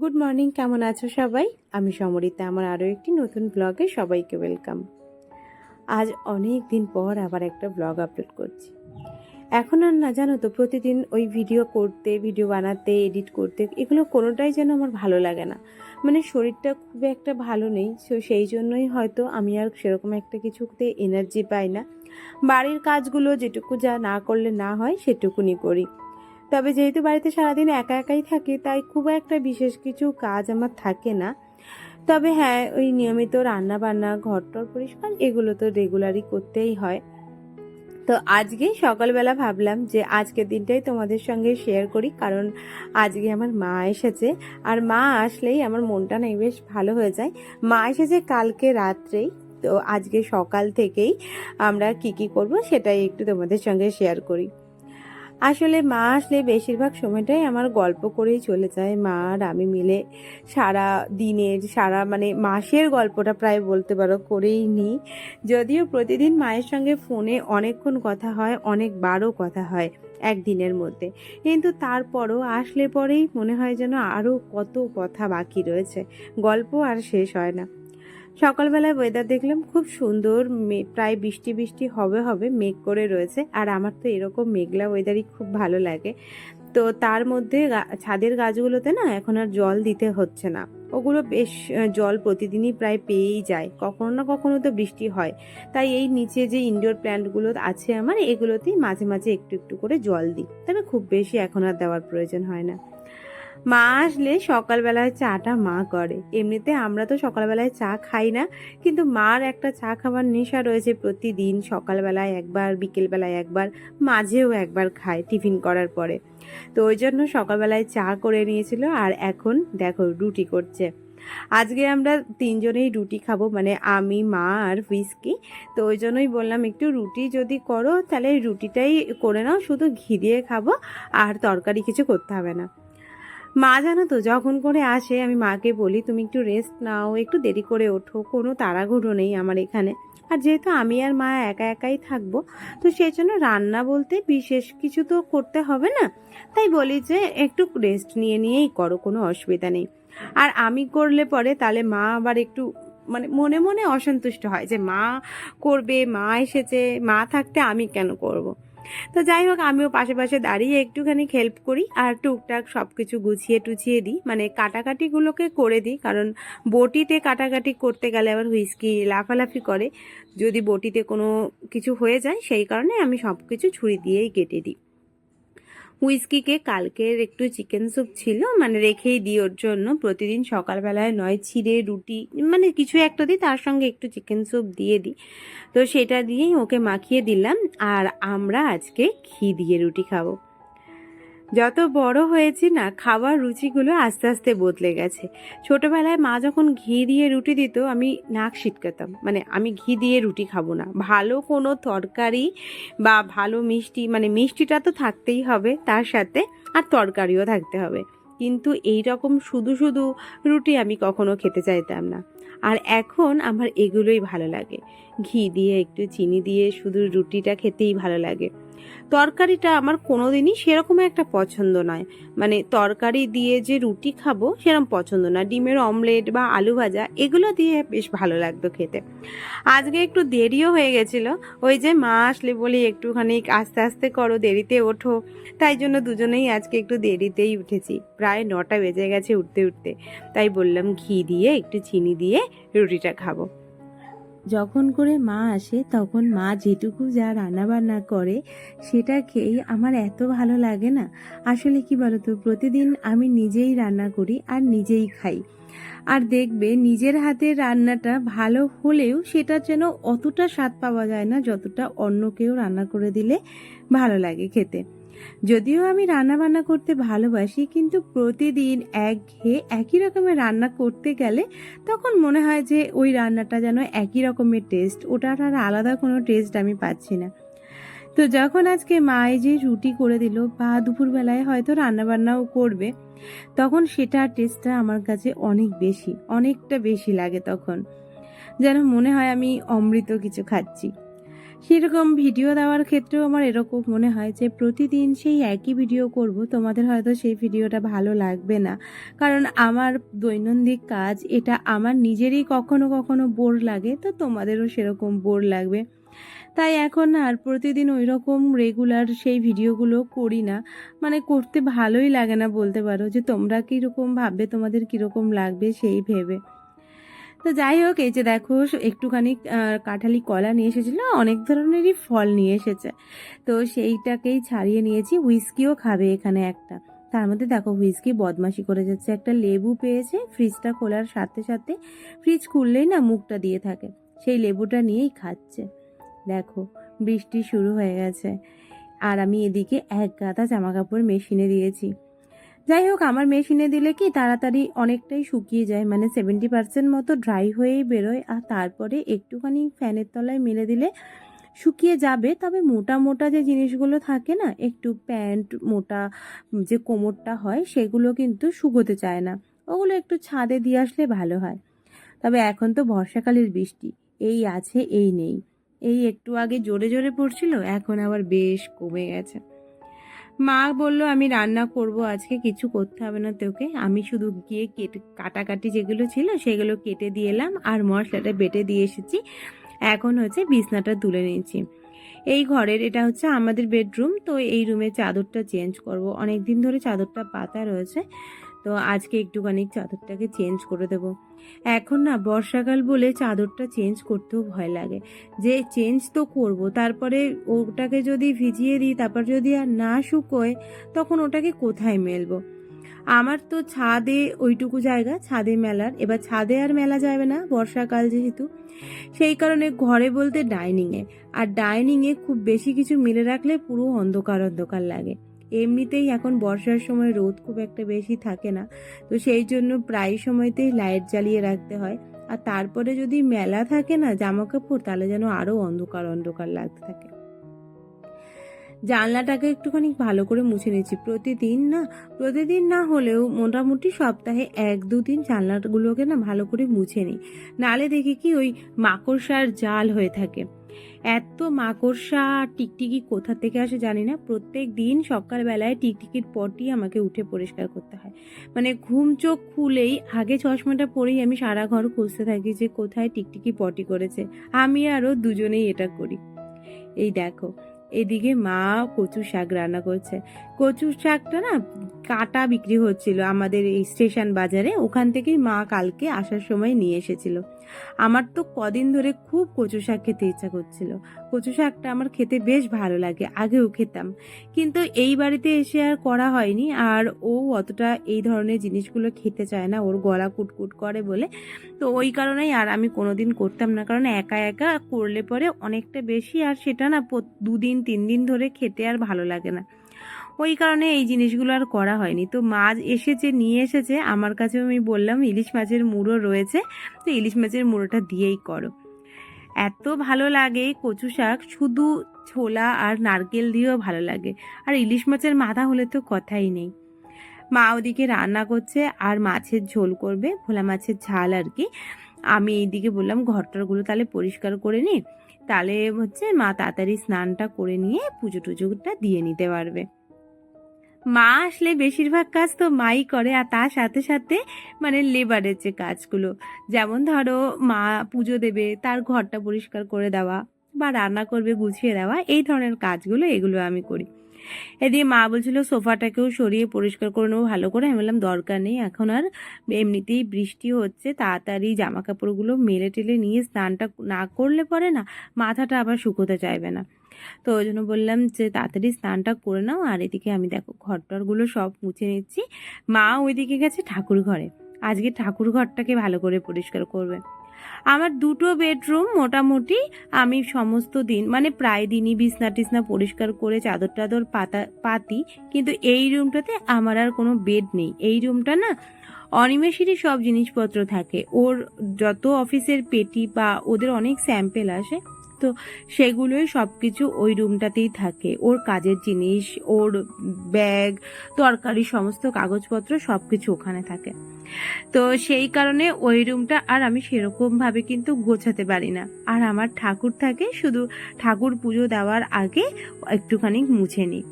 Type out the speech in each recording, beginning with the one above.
Good morning কেমন আছো সবাই? আমি সমরিতা, আমার আরও একটি নতুন ব্লগে সবাইকে ওয়েলকাম আজ অনেক দিন পর আবার একটা ব্লগ আপলোড করছি। এখন আর না, জানো তো, প্রতিদিন ওই ভিডিও করতে ভিডিও বানাতে এডিট করতে, এগুলো কোনোটাই যেন আমার ভালো লাগে না। মানে শরীরটা খুব একটা ভালো নেই সো সেই জন্যই হয়তো আমি আর সেরকম একটা কিছুতে এনার্জি পাই না। বাড়ির কাজগুলো যেটুকু যা না করলে না হয়, সেটুকুনি করি। তবে যেহেতু বাড়িতে সারাদিন একা একাই থাকি, তাই খুব একটা বিশেষ কিছু কাজ আমার থাকে না। তবে হ্যাঁ ওই নিয়মিত রান্না বান্না ঘর টর পরিষ্কার, এগুলো তো রেগুলারই করতেই হয়। তো আজকে সকালবেলা ভাবলাম যে আজকের দিনটাই তোমাদের সঙ্গে শেয়ার করি, কারণ আজকে আমার মা এসেছে। আর মা আসলেই আমার মনটা না বেশ ভালো হয়ে যায়। মা এসেছে কালকে রাত্রেই, তো আজকে সকাল থেকেই আমরা কি কি করব সেটাই একটু তোমাদের সঙ্গে শেয়ার করি। আসলে মা আসলে বেশিরভাগ সময়টাই আমার গল্প করেই চলে যায়। মা আর আমি মিলে সারা দিনের, সারা মানে মাসের গল্পটা প্রায় বলতে পারো করেই নিই যদিও প্রতিদিন মায়ের সঙ্গে ফোনে অনেকক্ষণ কথা হয়, অনেকবারও কথা হয় একদিনের মধ্যে। কিন্তু তারপরও আসলে পরেই মনে হয় যেন আরও কত কথা বাকি রয়েছে। গল্প আর শেষ হয় না। সকালবেলায় ওয়েদার দেখলাম খুব সুন্দর প্রায় বৃষ্টি বৃষ্টি হবে হবে মেঘ করে রয়েছে, আর আমার তো এরকম মেঘলা ওয়েদারই খুব ভালো লাগে। তো তার মধ্যে ছাদের গাছগুলোতে না এখন আর জল দিতে হচ্ছে না। ওগুলো বেশ জল প্রতিদিনই প্রায় পেয়েই যায়, কখনো না কখনো তো বৃষ্টি হয়। তাই এই নিচে যে ইনডোর প্ল্যান্টগুলো আছে আমার, এগুলোতেই মাঝে মাঝে একটু একটু করে জল দিই। তবে খুব বেশি এখন আর দেওয়ার প্রয়োজন হয় না। মা আসলে সকালবেলায় চাটা মা করে। এমনিতে আমরা তো সকালবেলায় চা খাই না, কিন্তু মার একটা চা খাবার নেশা রয়েছে প্রতিদিন। সকালবেলায় একবার, বিকেলবেলায় একবার, মাঝেও একবার খায় টিফিন করার পরে। তো ওই জন্য সকালবেলায় চা করে নিয়েছিল আর এখন দেখো রুটি করছে। আজকে আমরা তিনজনেই রুটি খাব মানে আমি, মা আর হুইস্কি। তো ওই জন্যই বললাম, একটু রুটি যদি করো, তাহলে রুটিটাই করে নাও, শুধু ঘি দিয়ে খাব, আর তরকারি কিছু করতে হবে না। মা জানো তো, যখন করে আসে, আমি মাকে বলি, তুমি একটু রেস্ট নাও, একটু দেরি করে ওঠো, কোনো তাড়াহুড়ো নেই আমার এখানে। আর যেহেতু আমি আর মা একা একাই থাকব, তো সেই জন্য রান্না বলতে বিশেষ কিছু তো করতে হবে না। তাই বলি যে, একটু রেস্ট নিয়ে নিয়েই করো, কোনো অসুবিধা নেই। আর আমি করলে পরে তাহলে মা আবার একটু মানে মনে মনে অসন্তুষ্ট হয় যে, মা করবে, মা এসেছে, মা থাকতে আমি কেন করব। তো যাই হোক, আমিও পাশে পাশে দাঁড়িয়ে একটুখানি হেল্প করি আর টুকটাক সব কিছু গুছিয়ে টুছিয়ে দিই। মানে কাটাকাটিগুলোকে করে দিই, কারণ বটিতে কাটাকাটি করতে গেলে আবার হুইস্কি লাফালাফি করে। যদি বটিতে কোনো কিছু হয়ে যায়, সেই কারণে আমি সব কিছু ছুরি দিয়েই কেটে দিই। হুইস্কিকে কালকের একটু চিকেন স্যুপ ছিল মানে রেখেই দিই ওর জন্য। প্রতিদিন সকালবেলায় নয়, ছিঁড়ে রুটি মানে কিছু একটা দিই, তার সঙ্গে একটু চিকেন স্যুপ দিয়ে দিই। তো সেটা দিয়েই ওকে মাখিয়ে দিলাম, আর আমরা আজকে ঘি দিয়ে রুটি খাব। যত বড় হয়েছি না খাবার রুচিগুলো আস্তে আস্তে বদলে গেছে। ছোটবেলায় মা যখন ঘি দিয়ে রুটি দিত, আমি নাক সিটকাতাম। মানে আমি ঘি দিয়ে রুটি খাব না। ভালো কোনো তরকারি বা ভালো মিষ্টি মানে মিষ্টিটা তো থাকতেই হবে, তার সাথে আর তরকারিও থাকতে হবে। কিন্তু এই রকম শুধু শুধু রুটি আমি কখনো খেতে চাইতাম না। আর এখন আমার এগুলোই ভালো লাগে। ঘি দিয়ে, একটু চিনি দিয়ে শুধু রুটিটা খেতেই ভালো লাগে। তরকারিটা আমার কোনোদিনই সেরকম একটা পছন্দ নয়। মানে তরকারি দিয়ে যে রুটি খাব সেরকম পছন্দ না। ডিমের অমলেট বা আলু ভাজা এগুলো দিয়ে বেশ ভালো লাগতো খেতে। আজকে একটু দেরিও হয়ে গেছিল। ওই যে মা আসলে বলি একটুখানি আস্তে আস্তে করো, দেরিতে ওঠো। তাই জন্য দুজনেই আজকে একটু দেরিতেই উঠেছি। প্রায় নটা বেজে গেছে উঠতে উঠতে। তাই বললাম ঘি দিয়ে একটু চিনি দিয়ে রুটিটা খাব। যখন করে মা আসে, তখন মা যেটুকু যা রান্না বান্না করে, সেটা খেয়েই আমার এত ভালো লাগে না। আসলে কি বলতো, প্রতিদিন আমি নিজেই রান্না করি আর নিজেই খাই। আর দেখবে নিজের হাতের রান্নাটা ভালো হলেও সেটা যেন অতটা স্বাদ পাওয়া যায় না, যতটা অন্য কেউ রান্না করে দিলে ভালো লাগে খেতে। যদিও আমি রান্না বান্না করতে ভালোবাসি, কিন্তু প্রতিদিন এক ঘেয়ে একই রকমের রান্না করতে গেলে তখন মনে হয় যে ওই রান্নাটা যেন একই রকমের টেস্ট ওটার আর আলাদা কোনো টেস্ট আমি পাচ্ছি না। তো যখন আজকে মা এই যে রুটি করে দিল বা দুপুরবেলায় হয়তো রান্নাবান্নাও করবে, তখন সেটার টেস্টটা আমার কাছে অনেক বেশি, অনেকটা বেশি লাগে তখন। যেন মনে হয় আমি অমৃত কিছু খাচ্ছি। সেরকম ভিডিও দেওয়ার ক্ষেত্রেও আমার এরকম মনে হয় যে প্রতিদিন সেই একই ভিডিও করব, তোমাদের হয়তো সেই ভিডিওটা ভালো লাগবে না। কারণ আমার দৈনন্দিন কাজ, এটা আমার নিজেরই কখনো কখনো বোর লাগে, তো তোমাদেরও সেরকম বোর লাগবে। তাই এখন আর প্রতিদিন ওই রকম রেগুলার সেই ভিডিওগুলো করি না। মানে করতে ভালোই লাগে না বলতে পারো যে তোমরা কীরকম ভাববে, তোমাদের কীরকম লাগবে সেই ভেবে। তো যাই হোক, এই যে দেখো একটুখানি কাঁঠালি কলা নিয়ে এসেছিল অনেক ধরনেরই ফল নিয়ে এসেছে। তো সেইটাকেই ছাড়িয়ে নিয়েছি, হুইস্কিও খাবে এখানে একটা। তার মধ্যে দেখো, হুইস্কি বদমাশি করে যাচ্ছে। একটা লেবু পেয়েছে, ফ্রিজটা খোলার সাথে সাথে ফ্রিজ খুললেই না মুখটা দিয়ে থাকে। সেই লেবুটা নিয়েই খাচ্ছে। দেখো, বৃষ্টি শুরু হয়ে গেছে। আর আমি এদিকে এক গাদা জামা কাপড় মেশিনে দিয়েছি। যাই হোক, আমার মেশিনে দিলে কি তাড়াতাড়ি অনেকটাই শুকিয়ে যায় মানে সেভেন্টি পার্সেন্ট মতো ড্রাই হয়েই বেরোয়। আর তারপরে একটুখানি ফ্যানের তলায় মেলে দিলে শুকিয়ে যাবে। তবে মোটা মোটা যে জিনিসগুলো থাকে না, একটু প্যান্ট, মোটা যে কোমরটা হয়, সেগুলো কিন্তু শুকোতে চায় না। ওগুলো একটু ছাদে দিয়ে আসলে ভালো হয়। তবে এখন তো বর্ষাকালের বৃষ্টি, এই আছে, এই নেই। এই একটু আগে জোরে জোরে পড়ছিল, এখন আবার বেশ কমে গেছে। মা বলল, আমি রান্না করব, আজকে কিছু করতে হবে না তোকে। আমি শুধু গিয়ে কেটে, কাটাকাটি যেগুলো ছিল সেগুলো কেটে দিয়ে এলাম আর মশলাটা বেটে দিয়ে এসেছি। এখন হচ্ছে বিছনাটা তুলে নিয়েছি। এই ঘরের, এটা হচ্ছে আমাদের বেডরুম, তো এই রুমে চাদরটা চেঞ্জ করব। অনেক দিন ধরে চাদরটা পাতা রয়েছে। তো আজকে একটুখানি চাদরটাকে চেঞ্জ করে দেব। এখন না বর্ষাকাল বলে চাদরটা চেঞ্জ করতেও ভয় লাগে। যে চেঞ্জ তো করব, তারপরে ওটাকে যদি ভিজিয়ে দিই, তারপর যদি আর না শুকোয়, তখন ওটাকে কোথায় মেলবো? আমার তো ছাদে ওইটুকু জায়গা, ছাদে মেলার। এবার ছাদে আর মেলা যাবে না বর্ষাকাল যেহেতু। সেই কারণে ঘরে বলতে ডাইনিংয়ে। আর ডাইনিংয়ে খুব বেশি কিছু মিলে রাখলে পুরো অন্ধকার অন্ধকার লাগে। এমনিতেই এখন বর্ষার সময় রোদ খুব একটা বেশি থাকে না, তো সেই জন্য প্রায় সময়তেই লাইট জ্বালিয়ে রাখতে হয়। আর তারপরে যদি মেলা থাকে না জামা কাপড় তাহলে যেন আরও অন্ধকার অন্ধকার লাগতে থাকে। জানলাটাকে একটুখানি ভালো করে মুছে নিচ্ছি প্রতিদিন না প্রতিদিন না হলেও মোটামুটি সপ্তাহে এক, দু দিন জানলাগুলোকে না ভালো করে মুছে নিই। নালে দেখি কি ওই মাকড়সার জাল হয়ে থাকে। এত মাকড়সা টিকটিকি কোথা থেকে আসে জানি না। প্রত্যেক দিন সকালবেলায় টিকটিকির পরটি আমাকে উঠে পরিষ্কার করতে হয়। মানে ঘুম চোখ খুলেই আগে চশমাটা পরেই আমি সারা ঘর খুঁজতে থাকি যে কোথায় টিকটিকি পটি করেছে। আমি আরও দুজনেই এটা করি। এই দেখো এদিকে মা কচু শাক রান্না করছে। কচু শাকটা না কাটা বিক্রি হচ্ছিল আমাদের এই স্টেশন বাজারে। ওখান থেকেই মা কালকে আসার সময় নিয়ে এসেছিল। আমার তো কদিন ধরে খুব কচু শাক খেতে ইচ্ছা করছিল। কচু শাকটা আমার খেতে বেশ ভালো লাগে, আগেও খেতাম। কিন্তু এই বাড়িতে এসে আর করা হয়নি, আর ও অতটা এই ধরনের জিনিসগুলো খেতে চায় না, ওর গলা কুটকুট করে বলে। তো ওই কারণেই আর আমি কোনোদিন করতাম না, কারণ একা একা করলে পরে অনেকটা বেশি, আর সেটা না দুদিন, তিন দিন ধরে খেতে আর ভালো লাগে না। ওই কারণে এই জিনিসগুলো আর করা হয়নি। তো মাছ এসেছে, নিয়ে এসেছে, আমার কাছে আমি বললাম ইলিশ মাছের মুড়ো রয়েছে, তো ইলিশ মাছের মুড়োটা দিয়েই করো। এত ভালো লাগে কচু শাক, শুধু ছোলা আর নারকেল দিয়েও ভালো লাগে। আর ইলিশ মাছের মাথা হলে তো কথাই নেই। মা ওদিকে রান্না করছে আর মাছের ঝোল করবে, ভোলা মাছের ঝাল আর কি। আমি এইদিকে বললাম, ঘরটারগুলো তাহলে পরিষ্কার করে নি। তাহলে হচ্ছে মা তাড়াতাড়ি স্নানটা করে নিয়ে পুজো টুজোটা দিয়ে নিতে পারবে। মা আসলে বেশিরভাগ কাজ তো মাই করে, আর তার সাথে সাথে মানে লেবারের যে কাজগুলো, যেমন ধরো মা পুজো দেবে, তার ঘরটা পরিষ্কার করে দেওয়া বা রান্না করবে গুছিয়ে দেওয়া, এই ধরনের কাজগুলো এগুলো আমি করি। এদিকে মা বলছিল সোফাটাকেও সরিয়ে পরিষ্কার করে নেব ভালো করে। আমি বললাম, দরকার নেই, এখন আর এমনিতেই বৃষ্টি হচ্ছে, তাড়াতাড়ি জামা কাপড়গুলো মেলে টেলে নিয়ে স্নানটা না করলে পরে না, মাথাটা আবার শুকোতে চাইবে না। তো ওই জন্য বললাম যে তাড়াতাড়ি স্নানটা করে নাও, আর এদিকে আমি দেখো ঘরটরগুলো সব মুছে নিচ্ছি। মা ওইদিকে গেছে ঠাকুর ঘরে। আজকে ঠাকুর ঘরটাকে ভালো করে পরিষ্কার করবে। আমার দুটো বেডরুম মোটামুটি আমি সমস্ত দিন মানে প্রায় দিনই বিছনা টিসনা পরিষ্কার করে চাদর টাদর পাতা, পাতি, কিন্তু এই রুমটাতে আমার আর কোনো বেড নেই। এই রুমটা না অনিমেষেরই সব জিনিসপত্র থাকে। ওর যত অফিসের পেটি বা ওদের অনেক স্যাম্পেল আসে তো সেগুলোই সব কিছু ওই রুমটাতেই থাকে। ওর কাজের জিনিস, ওর ব্যাগ, তরকারি, সমস্ত কাগজপত্র সব কিছু ওখানে থাকে। তো সেই কারণে ওই রুমটা আর আমি সেরকম ভাবে কিন্তু গোছাতে পারি না। আর আমার ঠাকুর থাকে, শুধু ঠাকুর পুজো দেওয়ার আগে একটুখানি মুছে নিই।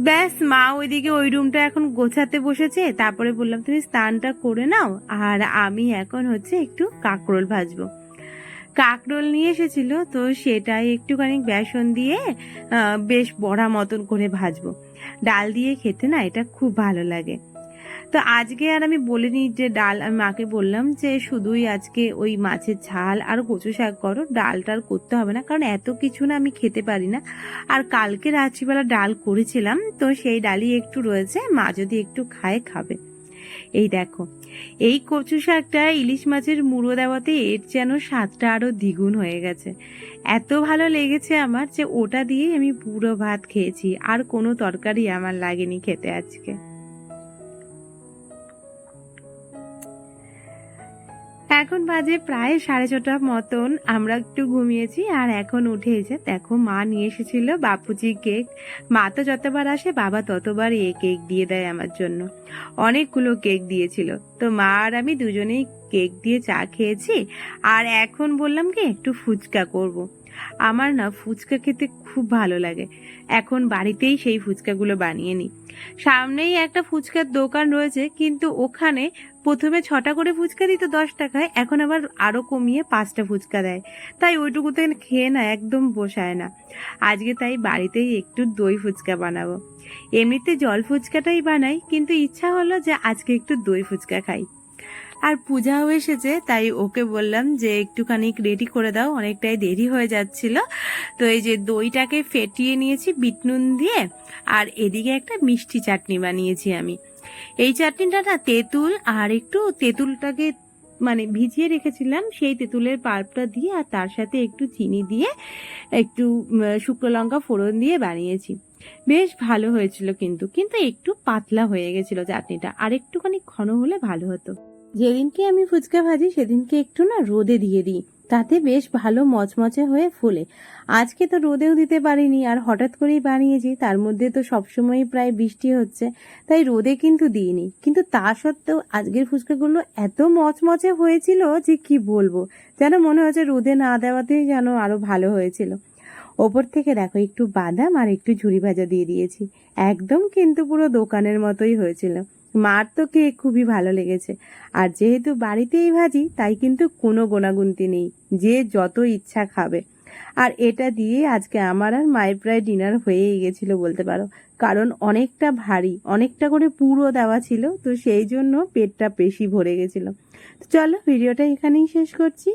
ব্যাস, মা ওইদিকে ওই রুমটা এখন গোছাতে বসেছে। তারপরে বললাম, তুমি স্নানটা করে নাও, আর আমি এখন হচ্ছে একটু কাকরোল ভাজবো। কাকরোল নিয়ে এসেছিল, তো সেটাই একটুখানি বেসন দিয়ে বেশ বড়া মতন করে ভাজবো। ডাল দিয়ে খেতে না এটা খুব ভালো লাগে। তো আজকে আর আমি বলিনি যে ডাল, আমি মাকে বললাম যে শুধুই আজকে ওই মাছের ঝাল আর কচু শাক করো, ডালটা আর করতে হবে না, কারণ এত কিছু না আমি খেতে পারি না। আর কালকে রাত্রিবেলা ডাল করেছিলাম, তো সেই ডালই একটু রয়েছে, মা যদি একটু খায়, খাবে। এই দেখো এই কচু শাকটা ইলিশ মাছের মুড়ো দেওয়াতে এর যেন স্বাদটা আরও দ্বিগুণ হয়ে গেছে। এত ভালো লেগেছে আমার যে ওটা দিয়ে আমি পুরো ভাত খেয়েছি, আর কোনো তরকারি আমার লাগেনি খেতে আজকে। এখন বাজে প্রায় সাড়ে ছটা মতন। আমরা একটু ঘুমিয়েছি আর এখন উঠে এসে দেখো মা নিয়ে এসেছিল বাপুজি কেক। মা তো যতবার আসে, বাবা ততবার এ কেক দিয়ে দেয় আমার জন্য। অনেকগুলো কেক দিয়েছিল। তো মা আর আমি দুজনেই কেক দিয়ে চা খেয়েছি। আর এখন বললাম কি, একটু ফুচকা করব। আমার না ফুচকা খেতে খুব ভালো লাগে। এখন বাড়িতেই সেই ফুচকাগুলো বানিয়ে নিই। সামনেই একটা ফুচকার দোকান রয়েছে, কিন্তু ওখানে প্রথমে ছটা করে ফুচকা দিত, দশ টাকায়, এখন আবার আরও কমিয়ে পাঁচটা ফুচকা দেয়। তাই ওইটুকুতে খেয়ে না একদম বসায় না। আজকে তাই বাড়িতেই একটু দই ফুচকা বানাবো। এমনিতে জল ফুচকাটাই বানাই, কিন্তু ইচ্ছা হলো যে আজকে একটু দই ফুচকা খাই। আর পূজাও এসেছে, তাই ওকে বললাম যে একটুখানি রেডি করে দাও, অনেকটাই দেরি হয়ে যাচ্ছিল। তো এই যে দইটাকে ফেটিয়ে নিয়েছি বিট নুন দিয়ে, আর এদিকে একটা মিষ্টি চাটনি বানিয়েছি আমি। এই চাটনিটা না তেঁতুল আর একটু তেঁতুলটাকে মানে ভিজিয়ে রেখেছিলাম, সেই তেঁতুলের পাল্পটা দিয়ে আর তার সাথে একটু চিনি দিয়ে, একটু শুকনো লঙ্কা ফোড়ন দিয়ে বানিয়েছি। বেশ ভালো হয়েছিল কিন্তু কিন্তু একটু পাতলা হয়ে গেছিল চাটনিটা, আর একটুখানি ঘন হলে ভালো হতো। যেদিনকে আমি ফুচকা ভাজি, সেদিনকে একটু না রোদে দিয়ে দিই। তাতে বেশ ভালো মচমচে হয়ে ফোলে। আজকে তো রোদেও দিতে পারিনি, আর হঠাৎ করেই বানিয়েছি, তার মধ্যে তো সবসময়ই প্রায় বৃষ্টি হচ্ছে, তাই রোদে কিন্তু দিইনি। কিন্তু তা সত্ত্বেও আজকের ফুচকাগুলো এত মচমচে হয়েছিল যে কি বলব? যেন মনে হচ্ছে রোদে না দেওয়াতেই যেন আরও ভালো হয়েছিল। ওপর থেকে দেখো, একটু বাদাম আর একটু ঝুরি ভাজা দিয়ে দিয়েছি। একদম কিন্তু পুরো দোকানের মতোই হয়েছিল। মার তো কেক খুবই ভালো লেগেছে। আর যেহেতু বাড়িতেই ভাজি, তাই কিন্তু কোনো গোনাগুনতি নেই। যে যত ইচ্ছা খাবে। আর এটা দিয়ে আজকে আমার আর মায়ের প্রায় ডিনার হয়েই গেছিল বলতে পারো। কারণ অনেকটা ভারী, অনেকটা করে পুরো দেওয়া ছিল, তো সেই জন্য পেটটা বেশি ভরে গেছিল। তো চলো, ভিডিওটা এখানেই শেষ করছি।